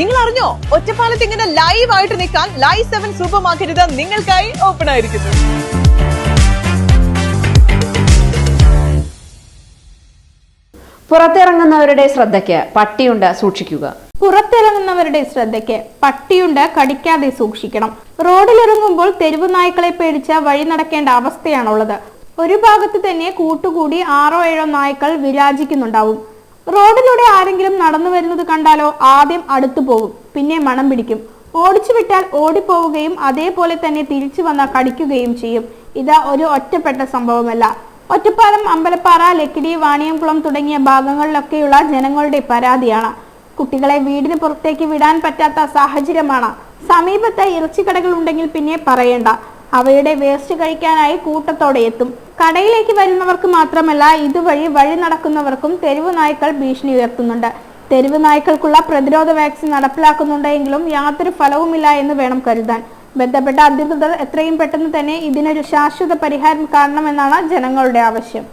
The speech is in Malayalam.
നിങ്ങൾ അറിഞ്ഞോ ഒറ്റപ്പാലത്ത് ഇങ്ങനെ ലൈവ് ആയിട്ട് നിൽക്കാൻ ലൈവ് സെവൻ സൂപ്പർ മാർക്കറ്റ് നിങ്ങൾക്കായി ഓപ്പൺ ആയിരിക്കുന്നു. പുറത്തിറങ്ങുന്നവരുടെ ശ്രദ്ധയ്ക്ക് പട്ടിയുണ്ട് സൂക്ഷിക്കുക. പുറത്തിറങ്ങുന്നവരുടെ ശ്രദ്ധയ്ക്ക് പട്ടിയുണ്ട് കടിക്കാതെ സൂക്ഷിക്കണം. റോഡിലിറങ്ങുമ്പോൾ തെരുവ് നായ്ക്കളെ പേടിച്ച വഴി നടക്കേണ്ട അവസ്ഥയാണുള്ളത്. ഒരു ഭാഗത്ത് തന്നെ കൂട്ടുകൂടി ആറോ ഏഴോ നായ്ക്കൾ വിരാജിക്കുന്നുണ്ടാവും. റോഡിലൂടെ ആരെങ്കിലും നടന്നു വരുന്നത് കണ്ടാലോ ആദ്യം അടുത്തു പോകും പിന്നെ മണം പിടിക്കും. ഓടിച്ചു വിട്ടാൽ ഓടിപ്പോവുകയും അതേപോലെ തന്നെ തിരിച്ചു വന്ന കടിക്കുകയും ചെയ്യും. ഇത് ഒരു ഒറ്റപ്പെട്ട സംഭവമല്ല. ഒറ്റപ്പാലം അമ്പലപ്പാറ ലക്കിടി വാണിയംകുളം തുടങ്ങിയ ഭാഗങ്ങളിലൊക്കെയുള്ള ജനങ്ങളുടെ പരാതിയാണ്. കുട്ടികളെ വീടിന് പുറത്തേക്ക് വിടാൻ പറ്റാത്ത സാഹചര്യമാണ്. സമീപത്തെ ഇറച്ചിക്കടകൾ ഉണ്ടെങ്കിൽ പിന്നെ പറയേണ്ട. അവയുടെ വേസ്റ്റ് കഴിക്കാനായി കൂട്ടത്തോടെ എത്തും. കടയിലേക്ക് വരുന്നവർക്ക് മാത്രമല്ല ഇതുവഴി വഴി നടക്കുന്നവർക്കും തെരുവ് നായ്ക്കൾ ഭീഷണി ഉയർത്തുന്നുണ്ട്. തെരുവ് നായ്ക്കൾക്കുള്ള പ്രതിരോധ വാക്സിൻ നടപ്പിലാക്കുന്നുണ്ടെങ്കിലും യാതൊരു ഫലവുമില്ല എന്ന് വേണം കരുതാൻ. ബന്ധപ്പെട്ട അധികൃതർ എത്രയും പെട്ടെന്ന് തന്നെ ഇതിനൊരു ശാശ്വത പരിഹാരം കാണണമെന്നാണ് ജനങ്ങളുടെ ആവശ്യം.